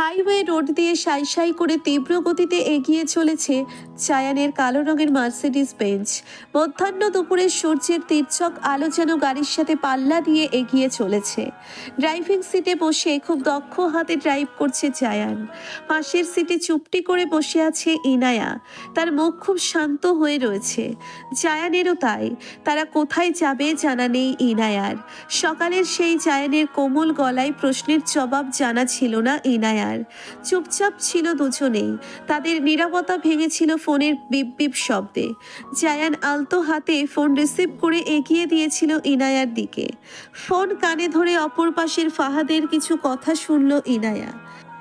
Highway road দিয়ে সাই সাই করে তীব্র গতিতে এগিয়ে চলেছে চায়ানের কালো রঙের মার্সিডিস বেঞ্চ। মধ্যাহ্ন দুপুরে সূর্যের তীর্চক আলো যেন গাড়ির সাথে পাল্লা দিয়ে এগিয়ে চলেছে। ড্রাইভিং সিটে বসে খুব দক্ষ হাতে ড্রাইভ করছে চায়ান। পাশের সিটে চুপটি করে বসে আছে ইনায়া। তার মুখ খুব শান্ত হয়ে রয়েছে। জায়ানেরও তাই। তারা কোথায় যাবে জানা নেই ইনায়ার। সকালের সেই জায়ানের কোমল গলায় প্রশ্নের জবাব জানা ছিল না ইনায়ার। চুপচাপ ছিল দুজনেই। তাদের নিরাপত্তা ভেঙেছিল ফোনের বিপ বিপ শব্দে। জায়ান আলতো হাতে ফোন রিসিভ করে এগিয়ে দিয়েছিল ইনায়ার দিকে। ফোন কানে ধরে অপর পাশের ফাহাদের কিছু কথা শুনল ইনায়া।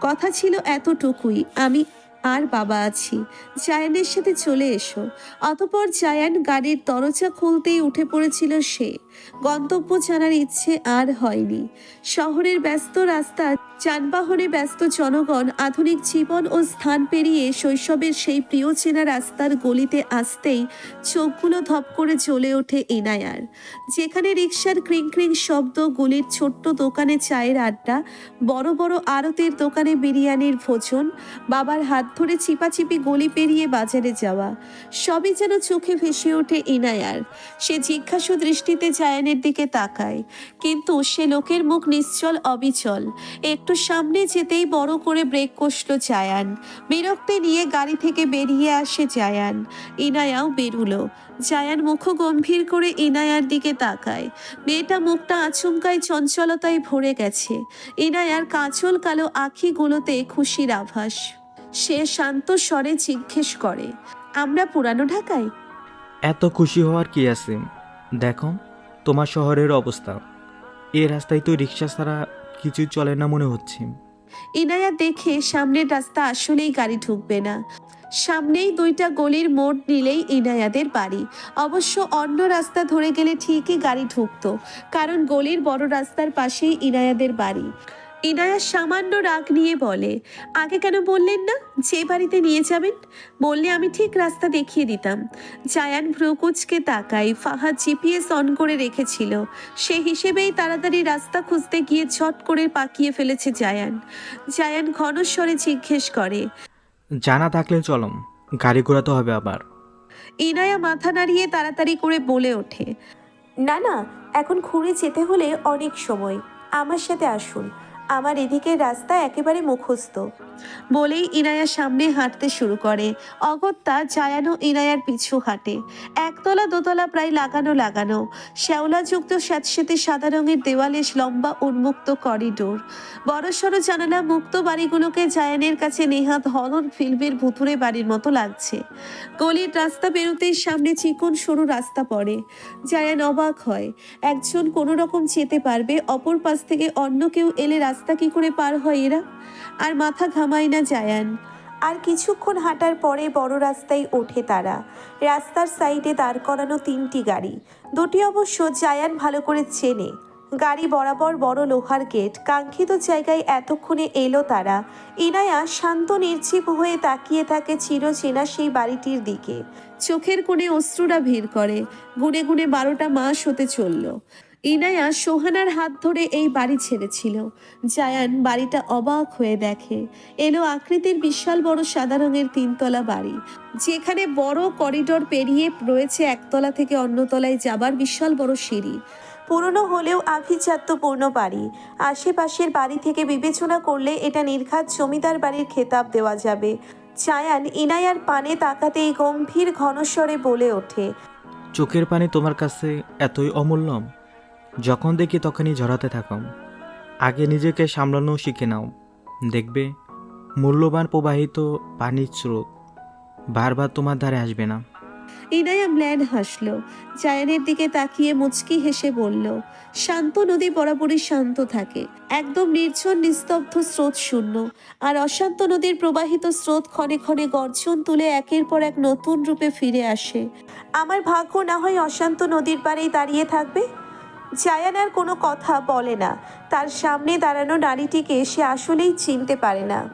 কথা ছিল এতটুকুই, আমি আর বাবা আছি। জায়ানের সাথে চলে এসো। অতপর জায়ান গাড়ির দরজা খুলতেই উঠে পড়েছিল সে। গন্তব্য জানার ইচ্ছে আর হয়নি। শহরের ব্যস্ত রাস্তা, যানবাহনে ব্যস্ত জনগণ, আধুনিক জীবন ও স্থান পেরিয়ে শৈশবের সেই প্রিয় চেনা রাস্তার গলিতে আসতেই চোখগুলো ধপ করে জ্বলে ওঠে ইনায়ার যেখানে রিক্সার ক্রিং ক্রিং শব্দ, গুলির ছোট্ট দোকানে চায়ের আড্ডা, বড় বড় আড়তের দোকানে বিরিয়ানির ভোজন, বাবার হাত ধরে চিপাচিপি গলি পেরিয়ে বাজারে যাওয়া। সবই যেন চোখে ভেসে ওঠে ইনায়ার সে জিজ্ঞাসু দৃষ্টিতে জায়ানের দিকে তাকায়। কিন্তু সে লোকের মুখ নিশ্চল, অবিচল। একটু সামনে যেতেই বড় করে ব্রেক কষল জায়ান। বিরক্তি নিয়ে গাড়ি থেকে বেরিয়ে আসে জায়ান। ইনায়াও বেরুলো। জায়ান মুখ গম্ভীর করে ইনায়ার দিকে তাকায়। মেয়েটা মুখটা আচমকায় চঞ্চলতায় ভরে গেছে। ইনায়ার কাঁচল কালো আখিগুলোতে খুশির আভাস। সে শান্ত স্বরে জিজ্ঞেস করে আমরা পুরানো ঢাকায়? এত খুশি হওয়ার কি আছে? দেখো তোমার শহরের অবস্থা। এ রাস্তায় তো রিক্সা ছাড়া কিছু চলে না মনে হচ্ছে। ইনায়া দেখে সামনের রাস্তা আসলেই গাড়ি ঢুকবে না। সামনেই দুইটা গলির মোড় নিলেই ইনায়াদের বাড়ি। অবশ্য অন্য রাস্তা ধরে গেলে ঠিকই গাড়ি ঢুকতো কারণ গলির বড় রাস্তার পাশেই ইনায়াদের বাড়ি। ইনায়া সামান্য রাগ নিয়ে বলে আগে কেন বললেন না? যে বাড়িতে নিয়ে যাবেন? বললে আমি ঠিক রাস্তা দেখিয়ে দিতাম। জায়ান ভ্রুকুচকে তাকাই ফাহাদ জিপিএস অন করে রেখেছিল। সে হিসেবেই তাড়াতাড়ি রাস্তা খুঁজতে গিয়ে ছট করে পাকিয়ে ফেলেছে জায়ান। জায়ান ঘনস্বরে জিজ্ঞেস করে জানা থাকলে চলম গাড়ি ঘোরাতে হবে আবার। ইনায়া মাথা নাড়িয়ে তাড়াতাড়ি করে বলে ওঠে না না এখন ঘুরে যেতে হলে অনেক সময়। আমার সাথে আসুন। আমার এদিকের রাস্তা একেবারে মুখস্থ। বলেই ইনায়া সামনে হাঁটতে শুরু করে। অগত্যা জায়ানো ইনায়ার পিছু হাঁটে। একতলা দোতলা প্রায় লাগানো লাগানো। শ্যাওলাযুক্ত স্যাঁতস্যাঁতে সাদা রঙের দেওয়ালে লম্বা উন্মুক্ত করিডোর। বড়সড় জানালা মুক্ত বাড়িগুলোকে জায়ানের কাছে নেহাত হরর ফিল্মের ভুতুরে বাড়ির মতো লাগছে। গলির রাস্তা বেরোতেই সামনে চিকন সরু রাস্তা পড়ে। জায়ান অবাক হয়। একজন কোনো রকম যেতে পারবে, অপর পাশ থেকে অন্য কেউ এলে রাস্তা কি করে পার হয় এরা? আর মাথা ঘামায় না জায়ান। আর কিছুক্ষণ হাঁটার পরে বড় রাস্তায় ওঠে তারা। রাস্তার সাইডে দাঁড় করানো তিনটি গাড়ি। দুটি অবশ্য জায়ান ভালো করে চেনে। গাড়ি বরাবর বড় লোহার গেট। কাঙ্ক্ষিত জায়গায় এতক্ষণে এলো তারা। ইনায়া শান্ত, নির্জীব হয়ে তাকিয়ে থাকে চিরচেনা সেই বাড়িটির দিকে। চোখের কোণে অশ্রুরা ভিড় করে। গুনে গুনে বারোটা মাস হতে চলল। ইনায়া সোহানার হাত ধরে এই বাড়ি ছেড়েছিল। জায়ান বাড়িটা অবাক হয়ে দেখে। এলো আকৃতির বিশাল বড় সাদা রঙের তিনতলা বাড়ি। যেখানে বড় করিডোর পেরিয়ে রয়েছে একতলা থেকে অন্যতলায় যাবার বিশাল বড় সিঁড়ি। পুরনো হলেও আভিজাত্যপূর্ণ বাড়ি। আশেপাশের বাড়ি থেকে বিবেচনা করলে এটা নির্ঘাত জমিদার বাড়ির খেতাব দেওয়া যাবে। চায়ান ইনায়ার পানে তাকাতেই গম্ভীর ঘনস্বরে বলে ওঠে, চোখের পানি তোমার কাছে এতই অমূল্য যখন দেখি তখনই ঝরাতে থাকো। আগে নিজেকে সামলানো শিখে নাও। দেখবে, মূল্যবান প্রবাহিত পানির স্রোত বারবার তোমার ধারে আসবে না। ইনায়া ম্ল্যান হাসলো জায়ানের দিকে তাকিয়ে মুচকি হেসে বলল, শান্ত নদী বরাবরই শান্ত থাকে। একদম নির্জন নিস্তব্ধ স্রোত শূন্য। আর অশান্ত নদীর প্রবাহিত স্রোত ক্ষণে ক্ষণে গর্জন তুলে একের পর এক নতুন রূপে ফিরে আসে। আমার ভাগ্য না হয় অশান্ত নদীর পাড়েই দাঁড়িয়ে থাকবে? জায়ান আর কোনো কথা বলে না। তার সামনে দাঁড়ানো নারীটিকে সে আসলেই চিনতে পারে না।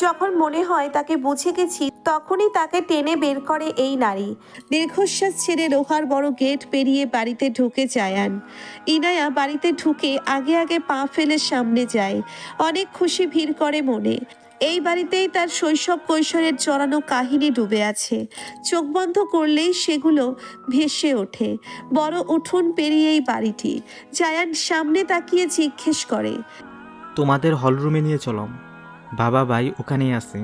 যখন মনে হয় তাকে বুঝে গেছি, তখনই তাকে টেনে বের করে এই নারী। দীর্ঘশ্বাস ছেড়ে লোহার বড় গেট পেরিয়ে বাড়িতে ঢুকে জায়ান। ইনায়া বাড়িতে ঢুকে আগে আগে পা ফেলে সামনে যায়। অনেক খুশি ভিড় করে মনে। এই বাড়িতেই তার শৈশব কৈশোরের চড়ানো কাহিনী ডুবে আছে। চোখ বন্ধ করলেই সেগুলো ভেসে ওঠে। বড় উঠোন পেরিয়ে এই বাড়িটি। জায়ান সামনে তাকিয়ে জিজ্ঞেস করে। তোমাদের হলরুমে নিয়ে চলম বাবা ভাই ওখানেই আছে।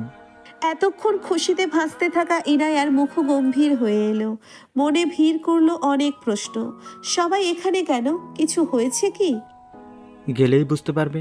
এতক্ষণ খুশিতে ভাসতে থাকা ইনায়ার মুখ গম্ভীর হয়ে এলো। মনে ভিড় করল অনেক প্রশ্ন। সবাই এখানে কেন? কিছু হয়েছে কি? গেলেই বুঝতে পারবে।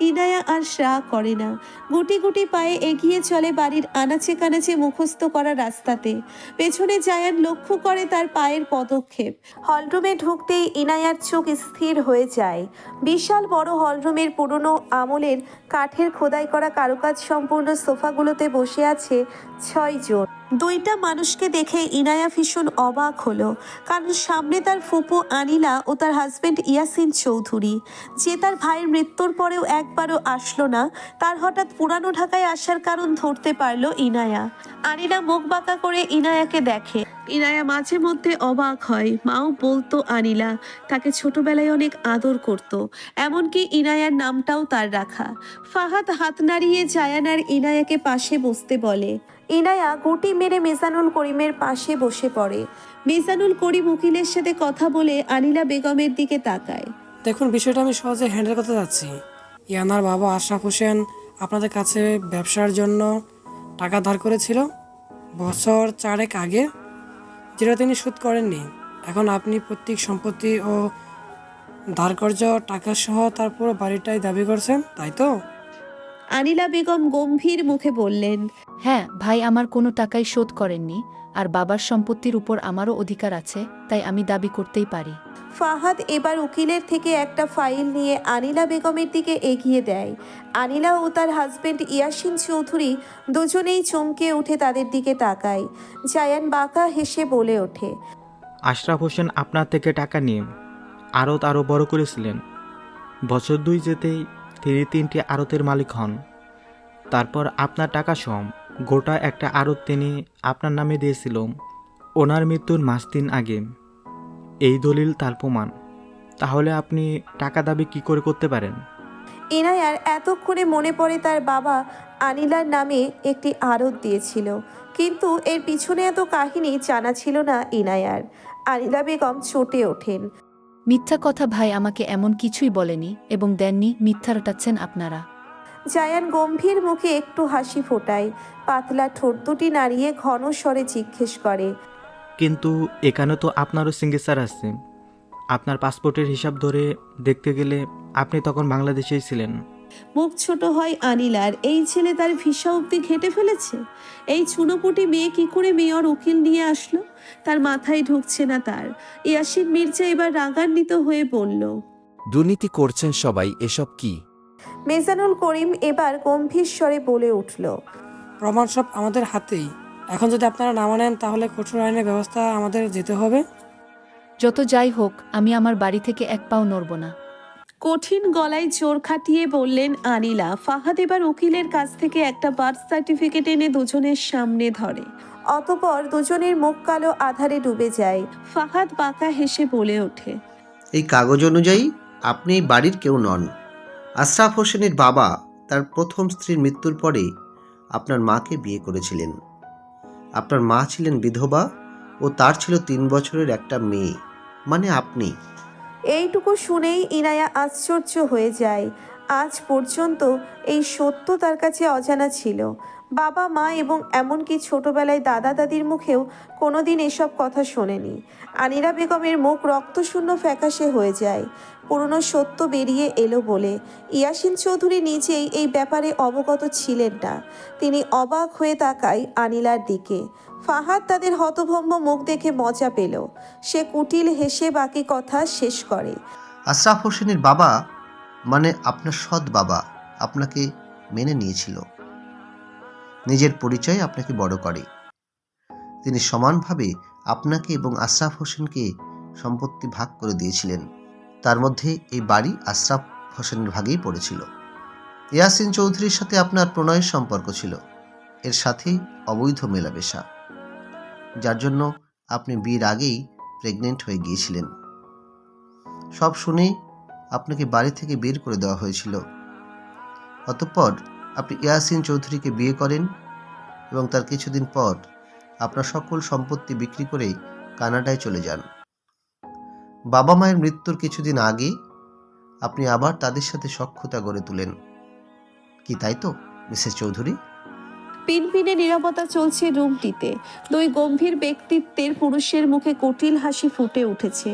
ইনায়া আর শ্রা করে না। গুটি গুটি পায়ে এগিয়ে চলে বাড়ির আনাচে কানাচে মুখস্থ করা রাস্তাতে। পেছনে জায়ান লক্ষ্য করে তার পায়ের পদক্ষেপ। হলরুমে ঢুকতেই ইনায়ার চোখ স্থির হয়ে যায়। বিশাল বড় হলরুমের পুরনো আমলের কাঠের খোদাই করা কারুকাজ সম্পূর্ণ সোফাগুলোতে বসে আছে ছয় জন দুইটা মানুষকে দেখে ইনায়া ভীষণ অবাক হলো, কারণ সামনে তার ফুপু আনিলা ও তার হাজবেন্ড ইয়াসিন চৌধুরী। যে তার ভাইয়ের মৃত্যুর পরেও একবারও আসলো না, তার হঠাৎ পুরানো ঢাকায় আসার কারণ ধরতে পারল ইনায়া। আনিলা মুখ বাঁকা করে ইনায়াকে দেখে। ইনায়া মাঝে মধ্যে অবাক হয়, মাও বলতো আনিলা, তাকে ছোটবেলায় অনেক আদর করত, এমনকি ইনায়ার নামটাও তার রাখা। ফাহাদ হাত নাড়িয়ে জায়ানার ইনায়াকে পাশে বসতে বলে ইনায়া গুটি মেরে মিজানুল করিমের পাশে বসে পড়ে। মিজানুল করিম উকিলের সাথে কথা বলে আনিলা বেগমের দিকে তাকায়। দেখুন, বিষয়টা আমি সহজে হ্যান্ডেল করতে যাচ্ছি। ইয়ানার বাবা আশরাফ হোসেন আপনাদের কাছে ব্যবসার জন্য টাকা ধার করেছিল বছর চারেক আগে, যেটা তিনি শোধ করেননি। এখন আপনি প্রত্যেক সম্পত্তি ও ধারকর্য, টাকা সহ তার পুরো বাড়িটাই দাবি করছেন, তাই তো? আনিলা বেগম গম্ভীর মুখে বললেন হ্যাঁ ভাই আমার কোনো টাকাই শোধ করেননি আর বাবার সম্পত্তির উপর আমারও অধিকার আছে তাই আমি দাবি করতেই পারি। ফাহাদ এবার উকিলের থেকে একটা ফাইল নিয়ে আনিলা বেগমের দিকে এগিয়ে দেয়। আনিলা ও তার হাজবেন্ড ইয়াসিন চৌধুরী দুজনেই চমকে উঠে তাদের দিকে তাকায়। জায়ান বাঁকা হেসে বলে ওঠে আশরাফ হোসেন আপনার থেকে টাকা নিয়ে আড়ত আরও বড় করেছিলেন। বছর দুই যেতেই তিনি তিনটি আড়তের মালিক হন। তারপর আপনার টাকা সম। গোটা একটা আড়ত তিনি আপনার নামে দিয়েছিল। ওনার মৃত্যুর মাস দিন আগে। এই দলিল তার প্রমাণ। তাহলে আপনি টাকা দাবি কি করে করতে পারেন? ইনায়ার এতক্ষণে মনে পড়ে তার বাবা আনিলার নামে একটি আড়ত দিয়েছিল। কিন্তু এর পিছনে এত কাহিনী জানা ছিল না ইনায়ার আনিলা বেগম চটে ওঠেন। মিথ্যা কথা ভাই আমাকে এমন কিছুই বলেনি এবং দেননি মিথ্যা রটাচ্ছেন আপনারা। জায়ান গম্ভীর মুখে একটু হাসি ফোটায়। পাতলা ঠোঁট দুটি নাড়িয়ে ঘন স্বরে জিজ্ঞেস করে কিন্তু এখানে তো আপনারও সিঙ্গেসার আছে। আপনার পাসপোর্টের হিসাব ধরে দেখতে গেলে আপনি তখন বাংলাদেশেই ছিলেন। মুখ ছোট হয় আনিলার এই ছেলে তার ভিসা অব্দি ঘেটে ফেলেছে? এই চুনোপুটি মেয়ে কি করে মেয়র উকিল নিয়ে আসলো? তার মাথায় ঢুকছে না তার। ইয়াসিন মির্জা এবার রাগান্বিত হয়ে বলল দুর্নীতি করছেন সবাই এসব কি? মেজানুল করিম এবার গম্ভীর স্বরে বলে উঠল প্রমাণ সব আমাদের হাতেই। এখন যদি আপনারা না মানেন তাহলে কঠোর আইনের ব্যবস্থা আমাদের যেতে হবে। যত যাই হোক আমি আমার বাড়ি থেকে এক পাও নড়ব না। কঠিন গলায় জোর খাটিয়ে বললেন, আনিলা, ফাহাদ এবার উকিলের কাছ থেকে একটা বার্থ সার্টিফিকেট এনে দুজনের সামনে ধরে। অতপর দুজনের মুখ কালো আধারে ডুবে যায়। ফাহাদ বাঁকা হেসে বলে ওঠে, এই কাগজ অনুযায়ী আপনি এই বাড়ির কেউ নন। আশরাফ হোসেনের বাবা তার প্রথম স্ত্রীর মৃত্যুর পরে আপনার মাকে বিয়ে করেছিলেন। আপনার মা ছিলেন বিধবা ও তার ছিল তিন বছরের একটা মেয়ে। মানে আপনি। এইটুকু শুনেই ইনায়া আশ্চর্য হয়ে যায়। আজ পর্যন্ত এই সত্য তার কাছে অজানা ছিল। বাবা, মা এবং এমনকি ছোটবেলায় দাদা দাদির মুখেও কোনোদিন এসব কথা শোনেনি। আনিরা বেগমের মুখ রক্তশূন্য ফ্যাকাশে হয়ে যায়। পুরনো সত্য বেরিয়ে এলো বলে ইয়াসিন চৌধুরী নিজেই এই ব্যাপারে অবগত ছিলেন না। তিনি অবাক হয়ে তাকায় আনিলার দিকে। ফাহাদ তাদের হতভম্ব মুখ দেখে মজা পেল। সে কুটিল হেসে বাকি কথা শেষ করে। আশরাফ হোসেনের বাবা মানে আপনার সৎ বাবা আপনাকে মেনে নিয়েছিল। নিজের পরিচয় আপনাকে বড় করে। তিনি সমানভাবে আপনাকে এবং আশরাফ হোসেনকে সম্পত্তি ভাগ করে দিয়েছিলেন। তার মধ্যে এই বাড়ি আশরাফ হোসেনের ভাগেই পড়েছিল। ইয়াসিন চৌধুরীর সাথে আপনার প্রণয়ের সম্পর্ক ছিল। এর সাথেই অবৈধ মেলামেশা। যার জন্য আপনি বিয়ের আগেই প্রেগনেন্ট হয়ে গিয়েছিলেন। সব শুনে আপনাকে বাড়ি থেকে বের করে দেওয়া হয়েছিল। অতঃপর আপনি ইয়াসিন চৌধুরীকে বিয়ে করেন এবং তার কিছুদিন পর আপনার সকল সম্পত্তি বিক্রি করে কানাডায় চলে যান। বাবা মায়ের মৃত্যুর কিছুদিন আগে আপনি আবার তাদের সাথে সক্ষতা গড়ে তোলেন। কি তাই তো, মিসেস চৌধুরী? পিনপিনে নীরবতা চলছে রুমটিতে। দুই গম্ভীর ব্যক্তিত্বের পুরুষের মুখে কুটিল হাসি ফুটে উঠেছে।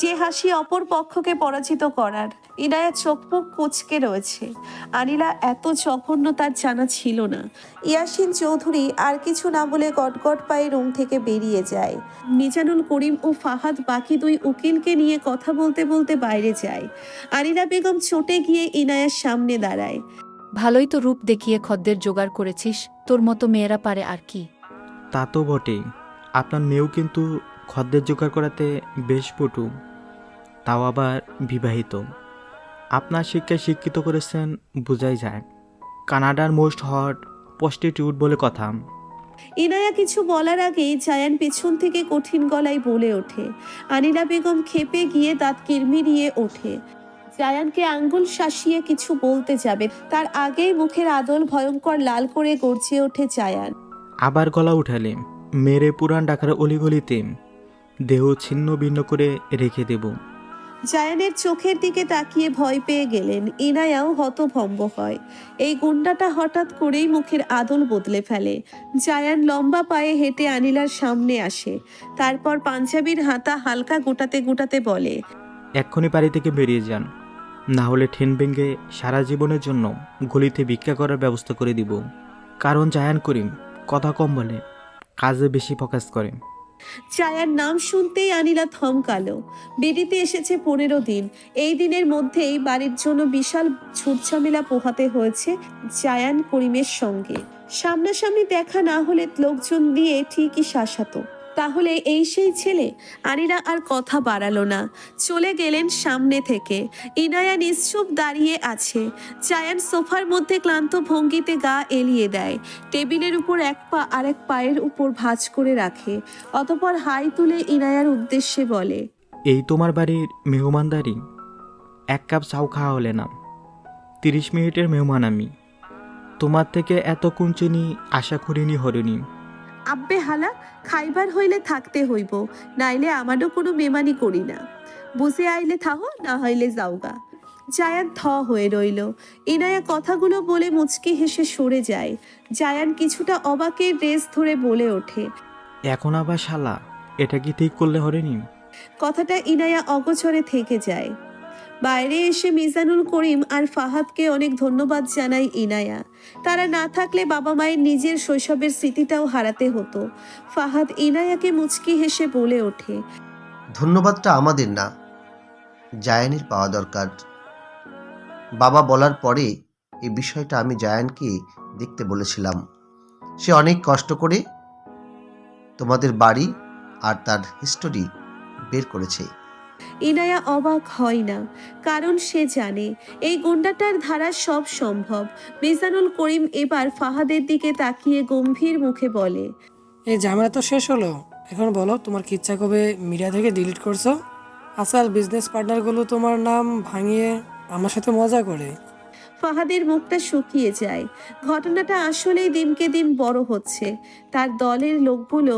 যে হাসি অপর পক্ষকে পরাজিত করার, ইনায়া চোখ মুখ কুচকে রয়েছে। আনিলা এত জঘন্য তার জানা ছিল না। ইয়াসিন চৌধুরী আর কিছু না বলে গটগট পায়ে রুম থেকে বেরিয়ে যায়। মিজানুল করিম ও ফাহাদ বাকি দুই উকিলকে নিয়ে কথা বলতে বলতে বাইরে যায়। আনিলা বেগম চটে গিয়ে ইনায়ার সামনে দাঁড়ায়। ভালোই তো রূপ দেখিয়ে খদ্দের জোগাড় করেছিস তোর মতো মেয়েরা পারে আর কি। তা তো বটেই। আপনার মেয়েও কিন্তু খদ্দের জোগাড় করাতে বেশ পটু তাও আবার বিবাহিত। আপনার শিক্ষায় শিক্ষিত করেছেন বোঝাই যায়। কানাডার মোস্ট হট প্রস্টিটিউট বলে কথা। ইনায়া কিছু বলার আগেই জায়ান পেছন থেকে কঠিন গলায় বলে ওঠে। আনিলা বেগম খেপে গিয়ে দাঁত কিরমিরিয়ে ওঠে। জায়ানকে আঙ্গুল শাসিয়ে কিছু বলতে যাবে। তার আগেই মুখের আদল ভয়ঙ্কর লাল করে গর্জে ওঠে জায়ান। আবার গলা উঠালে মেরে পুরান ডাকার অলিগলিতে দেহ ছিন্ন ভিন্ন করে রেখে দেব। জায়ানের চোখের দিকে তাকিয়ে ভয় পেয়ে গেলেন ইনায়াও হতভম্ব হয়। এই গুন্ডাটা হঠাৎ করেই মুখের আদল বদলে ফেলে। জায়ান লম্বা পায়ে হেঁটে আনিলার সামনে আসে। তারপর পাঞ্জাবির হাতা হালকা গোটাতে গোটাতে বলে এক্ষুনি বাড়ি থেকে বেরিয়ে যান। না হলে ঠেন ভেঙে সারা জীবনের জন্য গলিতে ভিক্ষা করার ব্যবস্থা করে দিব। কারণ জায়ান করিম কথা কম বলে, কাজে বেশি ফোকাস করে। চায়ার নাম শুনতেই আনিলা থমকালো। বেরিতে এসেছে পনেরো দিন। এই দিনের মধ্যেই বাড়ির জন্য বিশাল ঝুটঝামেলা পোহাতে হয়েছে জায়ান করিমের সঙ্গে। সামনাসামনি দেখা না হলে লোকজন দিয়ে ঠিকই শাসাতো। তাহলে এই সেই ছেলে? আনিরা আর কথা বাড়ালো না। চলে গেলেন সামনে থেকে। ইনায়া নিশ্চুপ দাঁড়িয়ে আছে। জায়ান সোফার মধ্যে ক্লান্ত ভঙ্গিতে গা এলিয়ে দেয়। টেবিলের উপর এক পা আরেক পায়ের উপর ভাঁজ করে রাখে। অতপর হাই তুলে ইনায়ার উদ্দেশ্যে বলে, এই তোমার বাড়ির মেহমানদারি? এক কাপ চাও খাওয়া হলে না। তিরিশ মিনিটের মেহমান আমি। তোমার থেকে এত কুঞ্চিনি আশা করিনি হরিণী। আব্বে হালা খাইবার হইলে থাকতে হইব নাইলে আমারও কোনো মেমানি করি না। বুঝে আইলে থাহো না হইলে যাওগা। জায়ান থ হয়ে রইল। ইনায়া কথাগুলো বলে মুচকি হেসে সরে যায়। জায়ান কিছুটা অবাকের রেস ধরে বলে ওঠে এখন আবার শালা এটা কি ঠিক করলে হরেনি কথাটা ইনায়া অগোচরে থেকে যায়। বাইরে এসে মিজানুল করিম আর ফাহাদকে অনেক ধন্যবাদ জানায় ইনায়া। তারা না থাকলে বাবা মায়ের নিজের শৈশবের স্মৃতিটাও হারাতে হতো। ফাহাদ ইনায়াকে মুচকি হেসে বলে ওঠে, ধন্যবাদটা আমাদের না, জায়ানের পাওয়া দরকার। বাবা বলার পরে এই বিষয়টা আমি জায়ানকে দেখতে বলেছিলাম। সে অনেক কষ্ট করে তোমাদের বাড়ি আর তার হিস্টোরি বের করেছে। ইনায়া অবাক হয় না, কারণ সে জানে এই গুন্ডাটার ধারা সব সম্ভব। মিজানুল করিম এবার ফাহাদের দিকে তাকিয়ে গম্ভীর মুখে বলে, এই ঝামেলা তো শেষ হলো। এখন বলো, তোমার কি ইচ্ছা কবে মিডিয়া থেকে ডিলিট করছ? আসল বিজনেস পার্টনারগুলো তোমার নাম ভাঙিয়ে আমার সাথে মজা করে। ফাহাদের মুখটা শুকিয়ে যায়। ঘটনাটা আসলেই দিনকে দিন বড় হচ্ছে। তার দলের লোকগুলো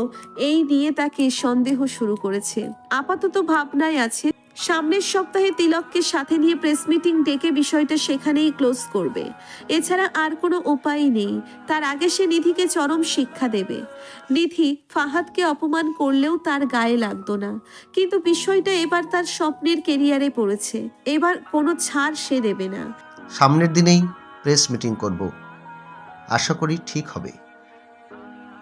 এই নিয়ে তাকে সন্দেহ শুরু করেছে। আপাতত ভাবনায় আছে, সামনের সপ্তাহে তিলককে সাথে নিয়ে প্রেস মিটিং ডেকে বিষয়টা সেখানেই ক্লোজ করবে। এছাড়া আর কোনো উপায় নেই, তার আগে সে নিধিকে চরম শিক্ষা দেবে। নিধি ফাহাদকে অপমান করলেও তার গায়ে লাগতো না। কিন্তু বিষয়টা এবার তার স্বপ্নের কেরিয়ারে পড়েছে, এবার কোনো ছাড় সে দেবে না। সামনের দিনেই প্রেস মিটিং করব। আশা করি ঠিক হবে।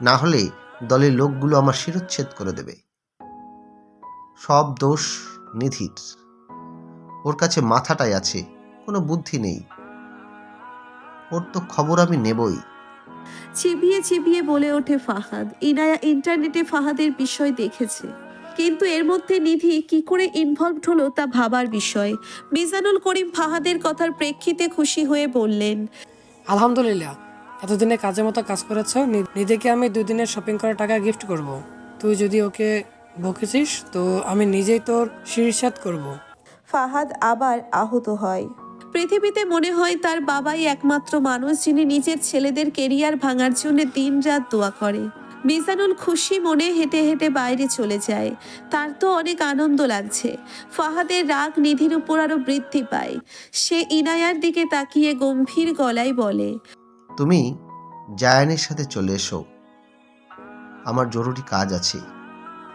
না হলে দলের লোকগুলো আমার শিরচ্ছেদ করে দেবে। সব দোষ নিধির। ওর কাছে মাথাটাই আছে, কোনো বুদ্ধি নেই। ওর তো খবর আমি নেবই। চিবিয়ে চিবিয়ে বলে ওঠে ফাহাদ। ইনায়া ইন্টারনেটে ফাহাদের বিষয় দেখেছে। কিন্তু এর মধ্যে নিধি কি করে ইনভলভড হলো তা ভাবার বিষয় মিজানুল করিম ফাহাদের কথার প্রেক্ষিতে খুশি হয়ে বললেন আলহামদুলিল্লাহ এতদিনে কাজের মতো কাজ করেছ নিধিকে আমি দুই দিনের শপিং করার টাকা গিফট করব। তুই যদি ওকে বকেছিস তো আমি নিজেই তোর শীর্ষাদ করব। ফাহাদ আবার আহত হয় পৃথিবীতে মনে হয় তার বাবাই একমাত্র মানুষ যিনি নিজের ছেলেদের কেরিয়ার ভাঙার জন্য দিন রাত দোয়া করে মিজানুল খুশি মনে হেঁটে হেঁটে বাইরে চলে যায়। তার তো অনেক আনন্দ লাগছে। ফাহাদের রাগ নিধির উপর আরও বৃদ্ধি পায়। সে ইনায়ার দিকে তাকিয়ে গম্ভীর গলায় বলে তুমি জায়ানের সাথে চলে এসো। আমার জরুরি কাজ আছে।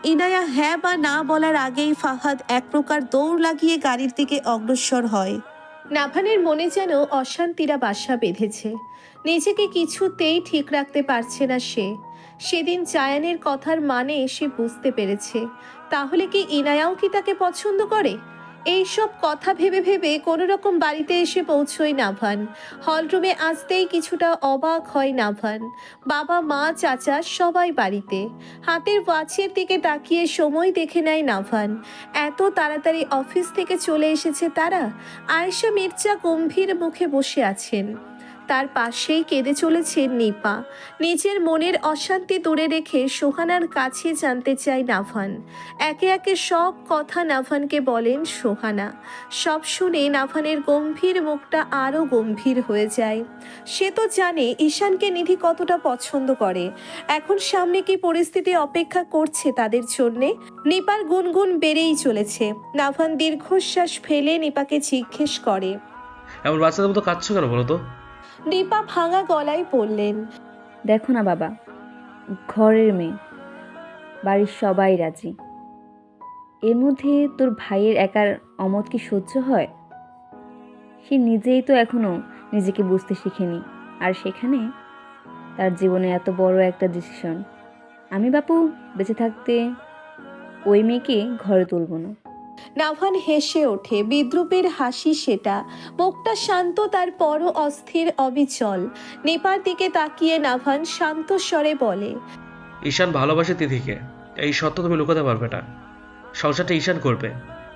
ইনায়া হ্যাঁ বা না বলার আগেই ফাহাদ এক প্রকার দৌড় লাগিয়ে গাড়ির দিকে অগ্রসর হয়। নাভানের মনে যেন অশান্তিরা বাসা বেঁধেছে। নিজেকে কিছুতেই ঠিক রাখতে পারছে না সে। সেদিন জায়ানের কথার মানে সে বুঝতে পেরেছে। তাহলে কি ইনায়াও কি তাকে পছন্দ করে? এই সব কথা ভেবে ভেবে কোনো রকম বাড়িতে এসে পৌঁছয় নাভান। হলরুমে আসতেই কিছুটা অবাক হয় নাভান। বাবা, মা, চাচা সবাই বাড়িতে। হাতের ওয়াচের দিকে তাকিয়ে সময় দেখে নেয় নাভান। এত তাড়াতাড়ি অফিস থেকে চলে এসেছে তারা? আয়েশা, মির্জা গম্ভীর মুখে বসে আছেন। তার পাশেই কেঁদে চলেছে নিপা। নিজের মনের অশান্তি দূরে রেখে সোহানার কাছে জানতে চায় নাভান। একে একে সব কথা নাভানকে বলেন সোহানা। সব শুনে নাভানের গম্ভীর মুখটা আরও গম্ভীর হয়ে যায়। সে তো জানে ঈশানকে নিধি কতটা পছন্দ করে। এখন সামনে কি পরিস্থিতি অপেক্ষা করছে তাদের জন্যে? নিপার গুনগুন বেড়েই চলেছে। নাভান দীর্ঘশ্বাস ফেলে নিপাকে জিজ্ঞেস করে। এমন বাচ্চাদের মতো কাঁদছো কেন বলো তো? নিপা ভাঙা গলায় বললেন, দেখো না বাবা, ঘরের মেয়ে, বাড়ির সবাই রাজি। এর মধ্যে তোর ভাইয়ের একার অমত কি সহ্য হয়? সে নিজেই তো এখনও নিজেকে বুঝতে শিখেনি, আর সেখানে তার জীবনে এত বড় একটা ডিসিশন আমি বাপু, বেঁচে থাকতে ওই মেয়েকে ঘরে তুলব না। নাভান হেসে ওঠে বিদ্রুপের হাসি সেটা। মুখটা শান্ত তারপরও অস্থির অবিচল। নেপার দিকে তাকিয়ে নাভান শান্ত স্বরে বলে ঈশান ভালোবাসে তিথিকে। এই সত্য তুমি লুকাতে পারবে না। সংসারটা ঈশান করবে।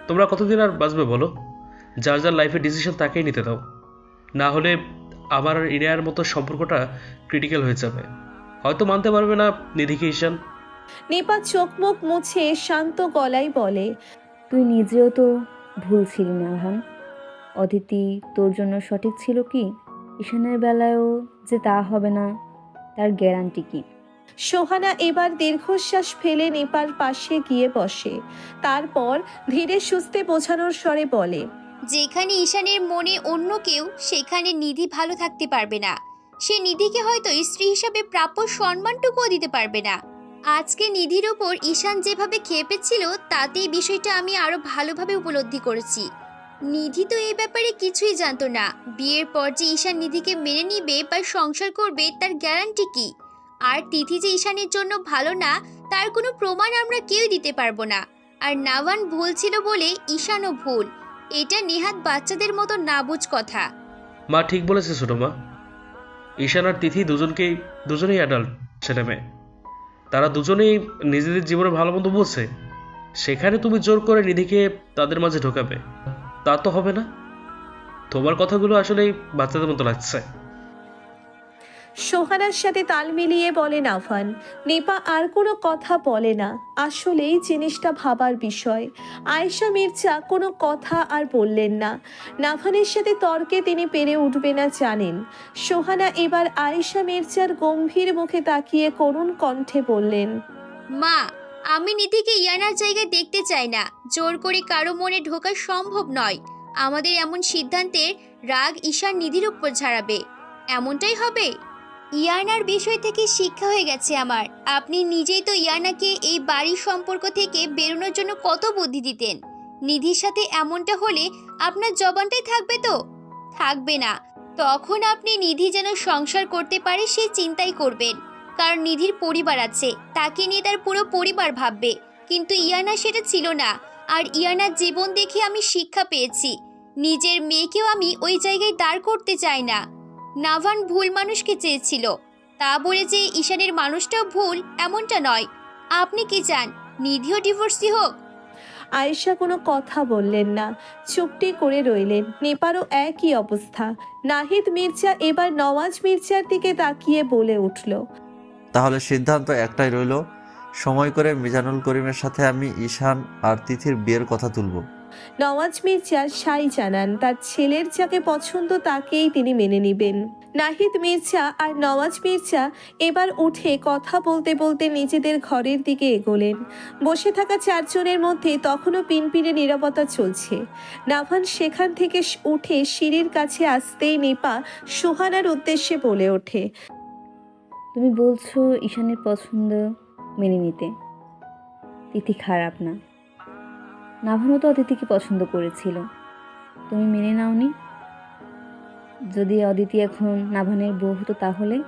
তোমরা কতদিন আর বাঁচবে বলো? যার যার লাইফের ডিসিশন তাকেই নিতে দাও। না হলে আমার ইনিয়ার মতো সম্পর্কটা ক্রিটিক্যাল হয়ে যাবে। হয়তো মানতে পারবে না নিধিকে ঈশান। নেপা চোখ মুখ মুছে শান্ত গলায় বলে তুই নিজেও তো ভুল ছিলি না ভান। অদিতি তোর জন্য সঠিক ছিল কি? ঈশানের বেলায়ও যে তা হবে না তার গ্যারান্টি কি? সোহানা এবার দীর্ঘশ্বাস ফেলে নেপার পাশে গিয়ে বসে। তারপর ধীরে সুস্থে বোঝানোর স্বরে বলে যেখানে ঈশানের মনে অন্য কেউ সেখানে নিধি ভালো থাকতে পারবে না। সে নিধিকে হয়তো স্ত্রী হিসাবে প্রাপ্য সম্মানটুকুও দিতে পারবে না। আজকে নিধির ওপর ঈশান যেভাবে খেপেছিল তাতেই বিষয়টা আমি আরও ভালোভাবে উপলব্ধি করেছি। নিধি তো এই ব্যাপারে কিছুই জানতো না। বিয়ের পর যে ঈশান নিধিকে মেনে নিবে বা সংসার করবে, তার গ্যারান্টি কি? আর তিথি যে ঈশানের জন্য ভালো না, তার কোনো প্রমাণ আমরা কেউই দিতে পারব না। আর নাভান ভুল ছিল বলে ঈশানও ভুল। এটা নেহাত বাচ্চাদের মতো নাবুজ কথা। মা, ঠিক বলেছে ছোটো মা। ঈশান আর তিথি দুজনকেই, দুজনেই অ্যাডাল্ট ছেলে মেয়ে তারা দুজনেই নিজেদের জীবনে ভালো মন্দ বলছে। সেখানে তুমি জোর করে নিধিকে তাদের মাঝে ঢোকাবে। তা তো হবে না। তোমার কথাগুলো আসলে বাচ্চাদের মতো লাগছে। সোহানার সাথে তাল মিলিয়ে বলে নাভান নেপা আর কোনো কথা বলে না। আসলেই জিনিসটা ভাবার বিষয়। আয়েশা মির্জা কোনো কথা আর বললেন না। নাফানের সাথে তর্কে তিনি পেরে উঠবে না জানেন। সোহানা এবার আয়েশা মির্জার গম্ভীর মুখে তাকিয়ে করুণ কণ্ঠে বললেন, মা, আমি নিধিকে ইয়ানার জায়গায় দেখতে চাই না। জোর করে কারও মনে ঢোকা সম্ভব নয়। আমাদের এমন সিদ্ধান্তের রাগ ঈশান নিধির উপর ঝাড়াবে। এমনটাই হবে? ইয়ানার বিষয় থেকে শিক্ষা হয়ে গেছে আমার। আপনি নিজেই তো ইয়ানাকে এই বাড়ির সম্পর্ক থেকে বেরোনোর জন্য কত বুদ্ধি দিতেন? নিধির সাথে এমনটা হলে আপনার জবানটাই থাকবে তো? থাকবে না। তখন আপনি নিধি যেন সংসার করতে পারে সে চিন্তাই করবেন। কারণ নিধির পরিবার আছে, তাকে নিয়ে তার পুরো পরিবার ভাববে। কিন্তু ইয়ানা সেটা ছিল না, আর ইয়ানার জীবন দেখে আমি শিক্ষা পেয়েছি। নিজের মেয়েকেও আমি ওই জায়গায় দাঁড় করতে চাই না। নাভান ভুল মানুষকে চেয়েছিল। তা বলে যে ঈশানের মানুষটাও ভুল এমনটা নয়। আপনি কি চান নিধিও ডিভোর্সি হোক? আয়েশা কোনো কথা বললেন না। চুপটি করে রইলেন। নেপারও একই অবস্থা। নাহিদ মির্জা এবার নওয়াজ মির্জার দিকে তাকিয়ে বলে উঠল তাহলে সিদ্ধান্ত একটাই রইল সময় করে মিজানুল করিমের সাথে আমি ঈশান আর তিথির বিয়ের কথা তুলব। নওয়াজ মির্জা সাই জানান, তার ছেলের যাকে পছন্দ তাকেই তিনি মেনে নেবেন। নাহিদ মির্জা আর নওয়াজ মির্জা এবার উঠে কথা বলতে বলতে নিজেদের ঘরের দিকে এগোলেন। বসে থাকা চারজনের মধ্যে তখনও পিনপিনে নিরাপত্তা চলছে। নাভান সেখান থেকে উঠে সিঁড়ির কাছে আসতেই নিপা সুহানার উদ্দেশ্যে বলে ওঠে, তুমি বলছো ঈশানের পছন্দ মেনে নিতে। তিথি খারাপ না। নাভানও তো অদিতিকে পছন্দ করেছিল। তুমি মেনে নাওনি? যদি অদিতি এখন নাভানের বউ হতো তাহলে?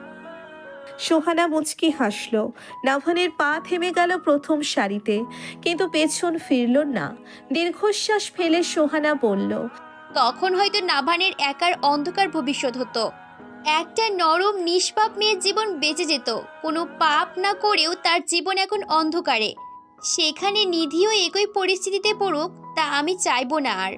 সোহানা মুচকি হাসল। নাভানের পা থেমে গেল প্রথম সারিতে কিন্তু পেছন ফিরল না। দীর্ঘশ্বাস ফেলে সোহানা বলল তখন হয়তো নাভানের একার অন্ধকার ভবিষ্যৎ হতো। একটা নরম নিষ্পাপ মেয়ের জীবন বেঁচে যেত। কোনো পাপ না করেও তার জীবন এখন অন্ধকারে। সেখানে নিধিও একই পরিস্থিতিতে পড়ুক তা আমি চাইব না আর।